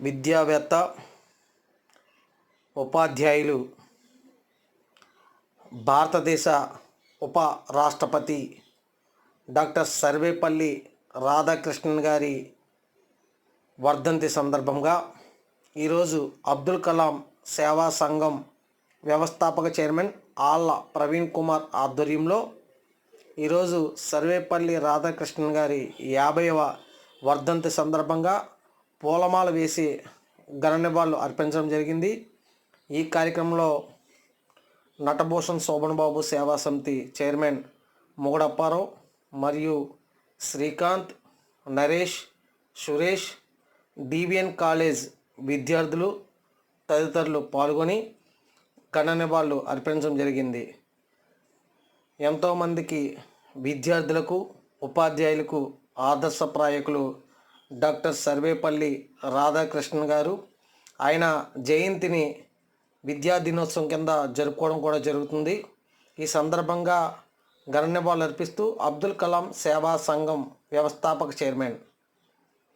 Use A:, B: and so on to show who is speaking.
A: విద్యావేత్త ఉపాధ్యాయులు భారతదేశ ఉప రాష్ట్రపతి డాక్టర్ సర్వేపల్లి రాధాకృష్ణన్ గారి వర్ధంతి సందర్భంగా ఈరోజు అబ్దుల్ కలాం సేవా సంఘం వ్యవస్థాపక చైర్మన్ ఆళ్ళ ప్రవీణ్ కుమార్ ఆధ్వర్యంలో ఈరోజు సర్వేపల్లి రాధాకృష్ణన్ గారి యాభైవ వర్ధంతి సందర్భంగా పూలమాల వేసి ఘన నివాళులు అర్పించడం జరిగింది. ఈ కార్యక్రమంలో నటభూషణ్ శోభన్ బాబు సేవా సమితి చైర్మన్ మొగడప్పారావు మరియు శ్రీకాంత్ నరేష్ సురేష్ డివిఎన్ కాలేజ్ విద్యార్థులు తదితరులు పాల్గొని ఘన నివాళులు అర్పించడం జరిగింది. ఎంతోమందికి విద్యార్థులకు ఉపాధ్యాయులకు ఆదర్శప్రాయకులు డాక్టర్ సర్వేపల్లి రాధాకృష్ణన్ గారు. ఆయన జయంతిని విద్యా దినోత్సవం కింద జరుపుకోవడం కూడా జరుగుతుంది. ఈ సందర్భంగా ఘన నివాళులు అర్పిస్తూ అబ్దుల్ కలాం సేవా సంఘం వ్యవస్థాపక చైర్మన్